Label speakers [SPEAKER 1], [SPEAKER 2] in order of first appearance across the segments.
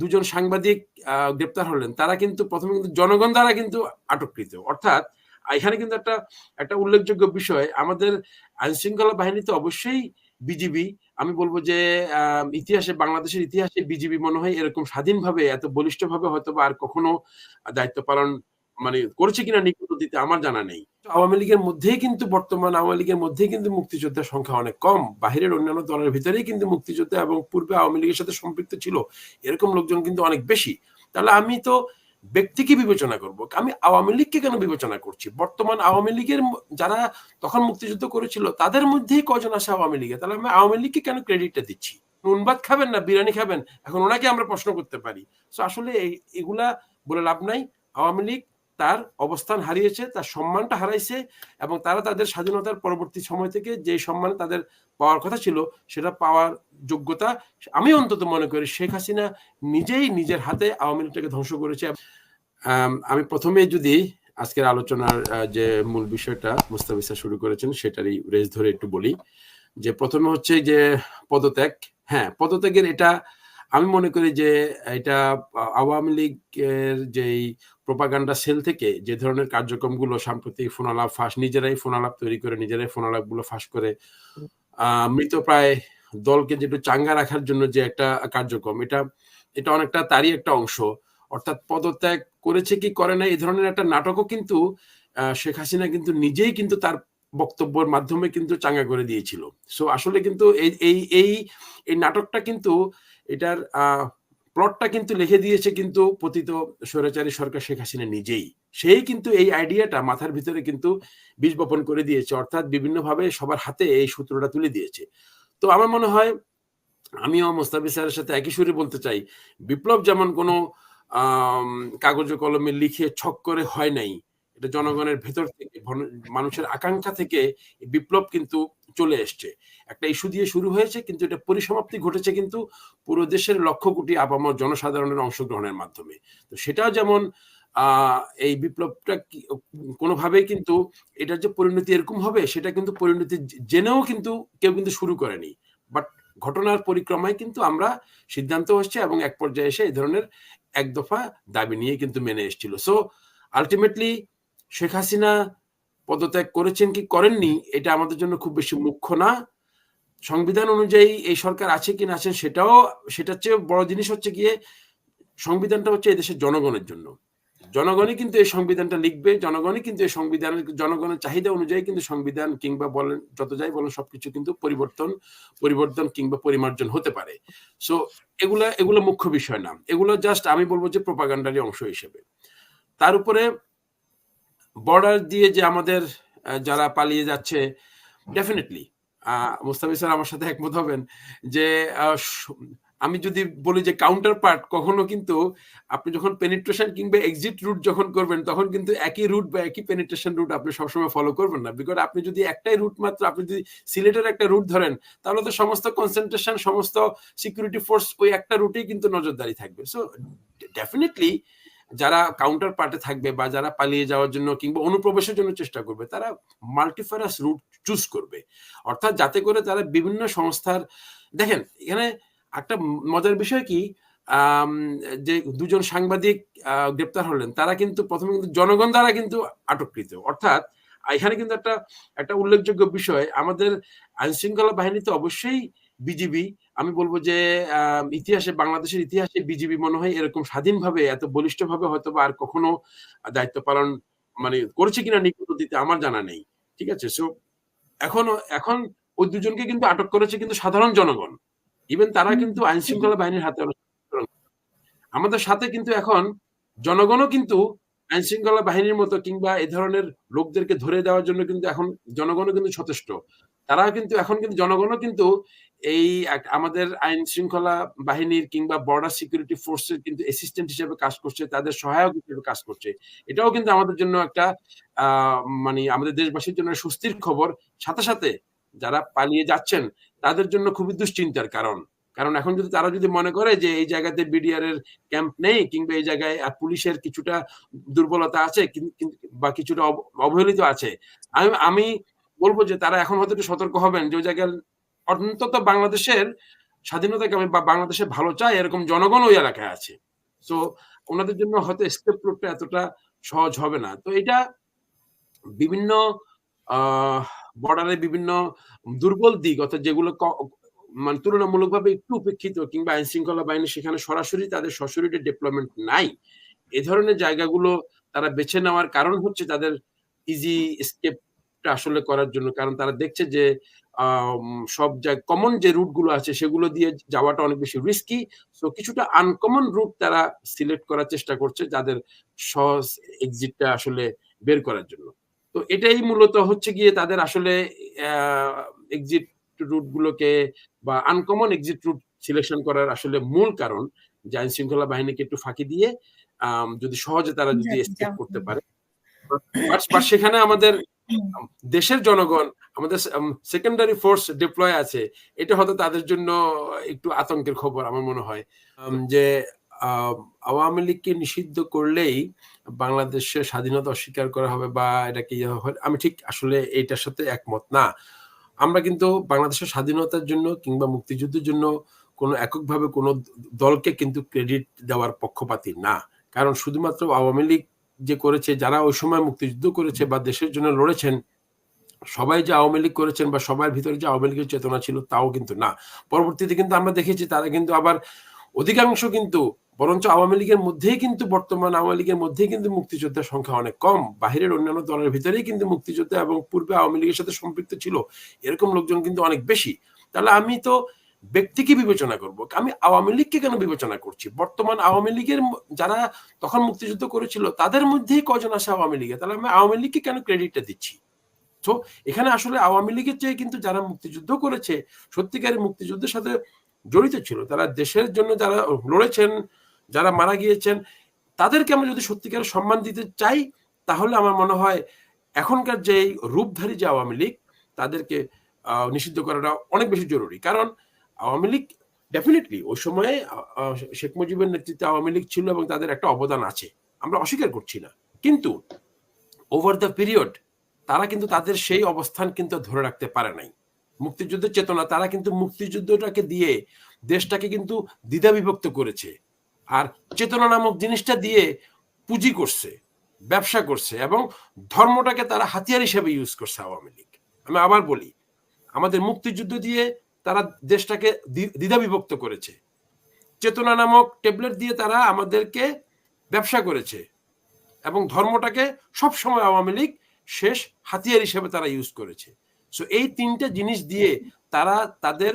[SPEAKER 1] দুজন সাংবাদিক গ্রেপ্তার হলেন, তারা কিন্তু প্রথমে কিন্তু জনগণ দ্বারা কিন্তু আটককৃত। অর্থাৎ এখানে কিন্তু একটা একটা উল্লেখযোগ্য বিষয়, আমাদের আইন শৃঙ্খলা বাহিনী তো অবশ্যই বিজিবি, আমি বলব যে ইতিহাসে, বাংলাদেশের ইতিহাসে বিজিবি মনে হয় এরকম স্বাধীনভাবে, এত বলিষ্ঠভাবে হয়তো বা আর কখনো দায়িত্ব পালন মানে করেছে কিনা নিকুত দিতে আমার জানা নেই। আওয়ামী লীগের মধ্যেই কিন্তু বর্তমান, আওয়ামী লীগের মধ্যেই কিন্তু মুক্তিযোদ্ধার সংখ্যা অনেক কম। বাহিরের অন্যান্য দলের ভিতরেই কিন্তু মুক্তিযোদ্ধা এবং পূর্বে আওয়ামী লীগের সাথে সম্পৃক্ত ছিল, এরকম লোকজন কিন্তু অনেক বেশি। তাহলে আমি তো ব্যক্তিকে বিবেচনা করব, আমি আওয়ামী লীগকে কেন বিবেচনা করছি? বর্তমান আওয়ামী লীগের যারা তখন মুক্তিযুদ্ধ করেছিল, তাদের মধ্যেই কজন আসে আওয়ামী লীগে? তাহলে আমি আওয়ামী লীগকে কেন ক্রেডিটটা দিচ্ছি? নুনবাদ খাবেন না, বিরিয়ানি খাবেন? এখন ওনাকে আমরা প্রশ্ন করতে পারি। তো আসলে এগুলা বলে লাভ নাই। আওয়ামী লীগ তার অবস্থান হারিয়েছে, তার সম্মানটা হারাইছে এবং তারা তাদের স্বাধীনতার পরবর্তী সময় থেকে যে সম্মান তাদের পাওয়ার কথা ছিল, সেটা পাওয়ার যোগ্যতা আমি অন্তত মনে করি শেখ হাসিনা নিজেই নিজের হাতে আওয়ামী লীগটাকে ধ্বংস করেছে। আমি প্রথমে যদি আজকের আলোচনার যে মূল বিষয়টা মুস্তাফিসা শুরু করেছেন, সেটারই রেস ধরে একটু বলি। যে প্রথমে হচ্ছে যে পদত্যাগ হ্যাঁ পদত্যাগের এটা আমি মনে করি যে, এটা আওয়ামী লীগের যেই প্রোপাগান্ডা সেল থেকে যে ধরনের কার্যক্রমগুলো সাম্প্রতিক ফোনালাপ ফাঁস, নিজেরাই ফোনালাপ তৈরি করে, নিজেরাই ফোনালাপগুলো ফাঁস করে মৃতপ্রায় দলকে যেটু চাঙ্গা রাখার জন্য যে একটা কার্যক্রম, এটা এটা অনেকটা তারই একটা অংশ। অর্থাৎ পদত্যাগ করেছে কি করে না এই ধরনের একটা নাটকও কিন্তু শেখ হাসিনা কিন্তু নিজেই কিন্তু তার বক্তব্যের মাধ্যমে কিন্তু চাঙ্গা করে দিয়েছিল। সো আসলে কিন্তু এই এই এই নাটকটা কিন্তু এটার প্লটটা কিন্তু লিখে দিয়েছে কিন্তু পতিত স্বৈরাচারী সরকার শেখ হাসিনা নিজেই। সেই কিন্তু এই আইডিয়াটা মাথার ভিতরে কিন্তু বীজ বপন করে দিয়েছে, অর্থাৎ বিভিন্নভাবে সবার হাতে এই সূত্রটা তুলে দিয়েছে। তো আমার মনে হয়, আমিও মোস্তাফিজ স্যারের সাথে একই সুরে বলতে চাই, বিপ্লব যেমন কোনো কাগজে কলমে লিখে ছক করে হয় নাই এটা জনগণের ভেতর থেকে মানুষের আকাঙ্ক্ষা থেকে বিপ্লব কিন্তু চলে এসছে। একটা ইস্যু দিয়ে শুরু হয়েছে, কিন্তু এটা পরিসমাপ্তি ঘটেছে কিন্তু পুরো দেশের লক্ষ কোটি আপামর জনসাধারণের অংশগ্রহণের মাধ্যমে। তো সেটাও যেমন এই বিপ্লবটা কোনোভাবেই কিন্তু এটার যে পরিণতি এরকম হবে, সেটা কিন্তু পরিণতি জেনেও কিন্তু কেউ কিন্তু শুরু করেনি। বাট ঘটনার পরিক্রমায় কিন্তু আমরা সিদ্ধান্ত হচ্ছে এবং এক পর্যায়ে এসে এই ধরনের এক দফা দাবি নিয়ে কিন্তু মেনে এসেছিল। সো আলটিমেটলি শেখ হাসিনা পদত্যাগ করেছেন কি করেননি, এটা আমাদের জন্য খুব বেশি মুখ্য না। সংবিধান অনুযায়ী এই সরকার আছে কি না আছেন সেটাও, সেটার চেয়ে বড় জিনিস হচ্ছে গিয়ে সংবিধানটা হচ্ছে এদেশের জনগণের জন্য। জনগণই কিন্তু এই সংবিধানটা লিখবে, জনগণই কিন্তু এই সংবিধানের, জনগণের চাহিদা অনুযায়ী কিন্তু সংবিধান কিংবা বলেন, যত যাই বলেন সবকিছু কিন্তু পরিবর্তন পরিবর্তন কিংবা পরিমার্জন হতে পারে। সো এগুলা, এগুলো মুখ্য বিষয় না। এগুলো জাস্ট আমি বলব যে প্রপাগান্ডারই অংশ হিসেবে। তার উপরে বর্ডার দিয়ে যে আমাদের যারা পালিয়ে যাচ্ছে ডেফিনেটলি মুস্তাফিজ স্যার আমার সাথে একমত হবেন যে আমি যদি বলি যে কাউন্টার পার্ট কখনো কিন্তু আপনি যখন পেনিট্রেশন কিংবা এক্সিট রুট যখন করবেন, তখন কিন্তু একই রুট বা একই পেনিট্রেশন রুট আপনি সবসময় ফলো করবেন না। বিকজ আপনি যদি একটাই রুট মাত্র, আপনি যদি সিলেটের একটা রুট ধরেন, তাহলে তো সমস্ত কনসেন্ট্রেশন সমস্ত সিকিউরিটি ফোর্স ওই একটা রুটেই কিন্তু নজরদারি থাকবে। সো ডেফিনেটলি যারা কাউন্টার পার্টে থাকবে বা যারা পালিয়ে যাওয়ার জন্য কিংবা অনুপ্রবেশের জন্য চেষ্টা করবে, তারা মাল্টিফারাস রুট চুজ করবে। অর্থাৎ যাতে করে তারা বিভিন্ন সংস্থার, দেখেন, এখানে একটা মজার বিষয় কি যে দুজন সাংবাদিক গ্রেপ্তার হলেন, তারা কিন্তু প্রথমে কিন্তু জনগণ দ্বারা কিন্তু আটককৃত। অর্থাৎ, এখানে কিন্তু একটা একটা উল্লেখযোগ্য বিষয়, আমাদের আইনশৃঙ্খলা বাহিনী তো অবশ্যই বিজিবি আমি বলব যে ইতিহাসে বাংলাদেশের ইতিহাসে বিজিবি মনে হয় এরকম স্বাধীনভাবে এত বলিষ্ঠভাবে হয়তো আর কখনো দায়িত্ব পালন মানে করেছে কিনা নিকুত দিতে আমার জানা নেই ঠিক আছে? সো এখন এখন ওই দুজনকে কিন্তু আটক করেছে কিন্তু সাধারণ জনগণ। ইভেন তারা কিন্তু আইন শৃঙ্খলা বাহিনীর হাতে আমাদের সাথে কিন্তু এখন জনগণও কিন্তু আইন শৃঙ্খলা বাহিনীর মতো কিংবা এই ধরনের লোকদেরকে ধরে দেওয়ার জন্য কিন্তু এখন জনগণও কিন্তু সচেষ্ট। তারা কিন্তু এখন কিন্তু জনগণও কিন্তু এই আমাদের আইন শৃঙ্খলা বাহিনীর কিংবা বর্ডার সিকিউরিটি ফোর্সের কিন্তু অ্যাসিস্ট্যান্ট হিসেবে কাজ করছে, তাদের সহায়ক হিসেবে কাজ করছে। এটাও কিন্তু আমাদের জন্য একটা মানে আমাদের দেশবাসীর জন্য স্বস্তির খবর। সাথে সাথে যারা পালিয়ে যাচ্ছেন, তাদের জন্য খুবই দুশ্চিন্তার কারণ। কারণ এখন যদি তারা যদি মনে করে যে এই জায়গাতে বিডিআর এর ক্যাম্প নেই কিংবা এই জায়গায় পুলিশের কিছুটা দুর্বলতা আছে বা কিছুটা অব- অবহেলিত আছে, আমি আমি বলব যে তারা এখন হয়তো একটু সতর্ক হবেন যে ওই জায়গায় অন্তত বাংলাদেশের স্বাধীনতাকামী বা বাংলাদেশে ভালো চায় এরকম জনগণ ওই এলাকায় আছে। তো ওনাদের জন্য হয়তো স্কেপ রুটটা এতটা সহজ হবে না। তো এটা বিভিন্ন বর্ডারে বিভিন্ন দুর্বল দিক অর্থাৎ যেগুলো মানে তুলনামূলকভাবে একটু উপেক্ষিত কিংবা আইন শৃঙ্খলা বাহিনী সেখানে সরাসরি তাদের সশরীরে ডেভেলপমেন্ট নাই। এ ধরনের জায়গাগুলো তারা বেছে নেওয়ার কারণ হচ্ছে তাদের ইজি স্কেপটা আসলে করার জন্য। কারণ তারা দেখছে যে সব জায়গায় কমন যে রুটগুলো আছে সেগুলো দিয়ে যাওয়াটা অনেক বেশি রিস্কি সো কিছুটা আনকমন রুট তারা সিলেক্ট করার চেষ্টা করছে যাদের সহজ এক্সিটটা আসলে বের করার জন্য। তো এটাই মূলত হচ্ছে গিয়ে তাদের আসলে এক্সিট রুটগুলোকে বা আনকমন এক্সিট রুট সিলেকশন করার আসলে মূল কারণ যে আইন শৃঙ্খলা বাহিনীকে একটু ফাঁকি দিয়ে যদি সহজে তারা যদি করতে পারে। সেখানে আমাদের দেশের জনগণ, আমাদের সেকেন্ডারি ফোর্স ডিপ্লয় আছে, এটা হয়তো তাদের জন্য একটু আতঙ্কের খবর আমার মনে হয়। যে আওয়ামী লীগকে নিষিদ্ধ করলেই বাংলাদেশের স্বাধীনতা অস্বীকার করা হবে বা এটা কি হবে, আমি ঠিক আসলে এইটার সাথে একমত না। আমরা কিন্তু বাংলাদেশের স্বাধীনতার জন্য কিংবা মুক্তিযুদ্ধের জন্য কোনো এককভাবে কোনো দলকে কিন্তু ক্রেডিট দেওয়ার পক্ষপাতি না। কারণ শুধুমাত্র আওয়ামী লীগ যে করেছে, যারা ওই সময় মুক্তিযুদ্ধ করেছে বা দেশের জন্য লড়েছেন, সবাই যে আওয়ামী লীগ করেছেন বা সবার ভিতরে যে আওয়ামী লীগের চেতনা ছিল, তাও কিন্তু না। পরবর্তীতে কিন্তু আমরা দেখেছি, তারা কিন্তু আবার অধিকাংশ কিন্তু, বরঞ্চ আওয়ামী লীগের মধ্যেই কিন্তু, বর্তমান আওয়ামী লীগের মধ্যেই কিন্তু মুক্তিযোদ্ধার সংখ্যা অনেক কম। বাহিরের অন্যান্য দলের ভিতরেই কিন্তু মুক্তিযোদ্ধা এবং পূর্বে আওয়ামী লীগের সাথে সম্পৃক্ত ছিল, এরকম লোকজন কিন্তু অনেক বেশি। তাহলে আমি তো ব্যক্তিকে বিবেচনা করব। আমি আওয়ামী লীগকে কেন বিবেচনা করছি? বর্তমান আওয়ামী লীগের যারা তখন মুক্তিযুদ্ধ করেছিল, তাদের মধ্যেই কজন আসে আওয়ামী লীগে? তাহলে আমি আওয়ামী লীগকে কেন ক্রেডিটটা দিচ্ছি? তো এখানে আসলে আওয়ামী লীগের চেয়ে কিন্তু যারা মুক্তিযুদ্ধ করেছে, সত্যিকারের মুক্তিযুদ্ধের সাথে জড়িত ছিল, তারা দেশের জন্য যারা লড়েছেন, যারা মারা গিয়েছেন, তাদেরকে আমরা যদি সত্যিকারের সম্মান দিতে চাই, তাহলে আমার মনে হয় এখনকার যে রূপধারী যে আওয়ামী লীগ, তাদেরকে নিষিদ্ধ করাটা অনেক বেশি জরুরি। কারণ আওয়ামী লীগ ডেফিনেটলি ওই সময়ে শেখ মুজিবের নেতৃত্বে আওয়ামী লীগ ছিল এবং তাদের একটা অবদান আছে। আমরা অস্বীকার করছি না। কিন্তু ওভার দ্য পিরিয়ড তারা কিন্তু তাদের সেই অবস্থান কিন্তু ধরে রাখতে পারে নাই। মুক্তিযুদ্ধের চেতনা, তারা কিন্তু মুক্তিযুদ্ধটাকে দিয়ে দেশটাকে কিন্তু দ্বিধা বিভক্ত করেছে। আর চেতনা নামক জিনিসটা দিয়ে পুঁজি করছে, ব্যবসা করছে এবং ধর্মটাকে তারা হাতিয়ার হিসেবে ইউজ করছে আওয়ামী লীগ। আমি আবার বলি, আমাদের মুক্তিযুদ্ধ দিয়ে তারা দেশটাকে দ্বিধা বিভক্ত করেছে। চেতনা নামক ট্যাবলেট দিয়ে তারা আমাদেরকে ব্যবসা করেছে এবং ধর্মটাকে সবসময় আওয়ামী লীগ শেষ হাতিয়ার হিসেবে তারা ইউজ করেছে। সো এই তিনটা জিনিস দিয়ে তারা তাদের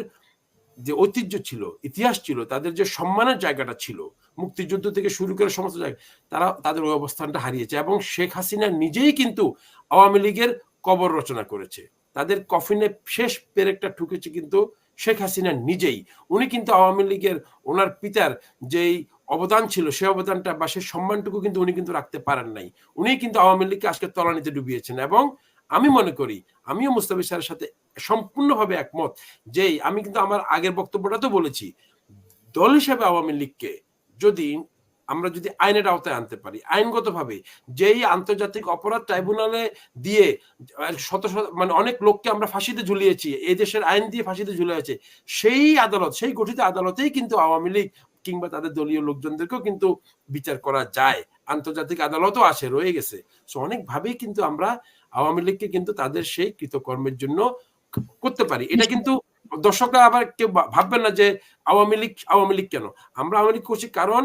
[SPEAKER 1] যে ঐতিহ্য ছিল, ইতিহাস ছিল, তাদের যে সম্মানের জায়গাটা ছিল, মুক্তিযুদ্ধ থেকে শুরু করে সমস্ত জায়গা, তারা তাদের ওই অবস্থানটা হারিয়েছে এবং শেখ হাসিনা নিজেই কিন্তু আওয়ামী লীগের কবর রচনা করেছে। তাদের কফিনে শেষ পেরেকটা ঠুকেছে কিন্তু শেখ হাসিনা নিজেই। উনি কিন্তু আওয়ামী লীগের ওনার পিতার যেই অবদান ছিল সেই অবদানটা বা সেই সম্মানটুকু কিন্তু উনি কিন্তু রাখতে পারেন নাই। উনি কিন্তু আওয়ামী লীগকে আজকে তলানিতে ডুবিয়েছেন এবং আমি মনে করি, আমিও মুস্তাফি স্যারের সাথে সম্পূর্ণভাবে একমত যে আমি কিন্তু আমার আগের বক্তব্যটা তো বলেছি, দল হিসাবে আওয়ামী লীগকে যদি আমরা যদি আইনের আওতায় আনতে পারি, আইনগতভাবে যেই আন্তর্জাতিক অপরাধ ট্রাইব্যুনালে দিয়ে শত শত মানে অনেক লোককে আমরা ফাঁসিতে ঝুলিয়েছি, এই দেশের আইন দিয়ে ফাঁসিতে ঝুলিয়েছে সেই আদালত, সেই গঠিত আদালতেই কিন্তু আওয়ামী লীগ কিংবা তাদের দলীয় লোকজনদেরকেও কিন্তু বিচার করা যায়। আন্তর্জাতিক আদালতও আসে, রয়ে গেছে। সো অনেকভাবেই কিন্তু আমরা আওয়ামী লীগকে কিন্তু তাদের সেই কৃতকর্মের জন্য করতে পারি। এটা কিন্তু দর্শকরা আবার কেউ ভাববেন না যে আওয়ামী লীগ আওয়ামী লীগ কেন? আমরা আওয়ামী লীগ করছি কারণ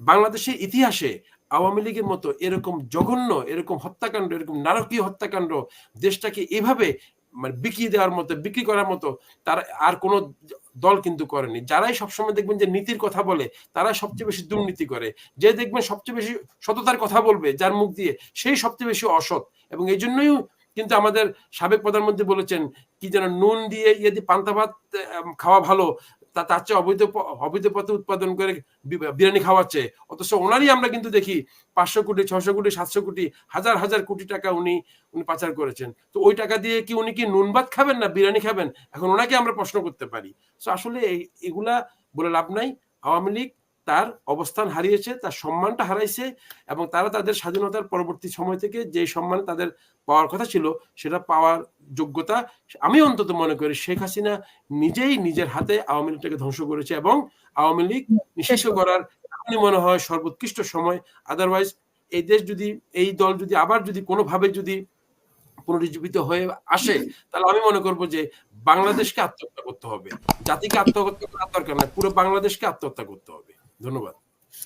[SPEAKER 1] বাংলাদেশের ইতিহাসে আওয়ামী লীগের মতো এরকম জঘন্য, এরকম হত্যাকাণ্ড, এরকম নারকীয় হত্যাকাণ্ড দেশটাকে এভাবে মানে বিক্রি দেওয়ার মতো, বিক্রি করার মতো তার আর কোনো দল কিন্তু করেনি। যারাই সবসময় দেখবেন যে নীতির কথা বলে, তারা সবচেয়ে বেশি দুর্নীতি করে। যে দেখবেন সবচেয়ে বেশি সততার কথা বলবে, যার মুখ দিয়ে সেই সবচেয়ে বেশি অসৎ। এবং এই জন্যই কিন্তু আমাদের সাবেক প্রধানমন্ত্রী বলেছেন, কি যেন নুন দিয়ে ইয়ে দিয়ে পান্তা ভাত খাওয়া ভালো তার চেয়ে অবৈধ অবৈধ পথে উৎপাদন করে বিরিয়ানি খাওয়াচ্ছে। অথচ ওনারই আমরা কিন্তু দেখি, পাঁচশো কোটি ছশো কোটি, সাতশো কোটি, হাজার হাজার কোটি টাকা উনি উনি পাচার করেছেন। তো ওই টাকা দিয়ে কি উনি কি নুন ভাত খাবেন না বিরিয়ানি খাবেন? এখন ওনাকে আমরা প্রশ্ন করতে পারি। তো আসলে এগুলা বলে লাভ নাই। আওয়ামী লীগ তার অবস্থান হারিয়েছে তার সম্মানটা হারাইছে এবং তারা তাদের স্বাধীনতার পরবর্তী সময় থেকে যে সম্মান তাদের পাওয়ার কথা ছিল সেটা পাওয়ার যোগ্যতা আমি অন্তত মনে করি শেখ হাসিনা নিজেই নিজের হাতে আওয়ামী লীগটাকে ধ্বংস করেছে এবং আওয়ামী লীগ নিষিদ্ধ করার এখনই মনে হয় সর্বোৎকৃষ্ট সময়। আদারওয়াইজ এই দেশ যদি এই দল যদি আবার যদি কোনোভাবে যদি পুনরুজ্জীবিত হয়ে আসে তাহলে আমি মনে করব যে বাংলাদেশকে আত্মহত্যা করতে হবে। জাতিকে আত্মহত্যা করার দরকার নাই পুরো বাংলাদেশকে আত্মহত্যা করতে হবে। Donovan.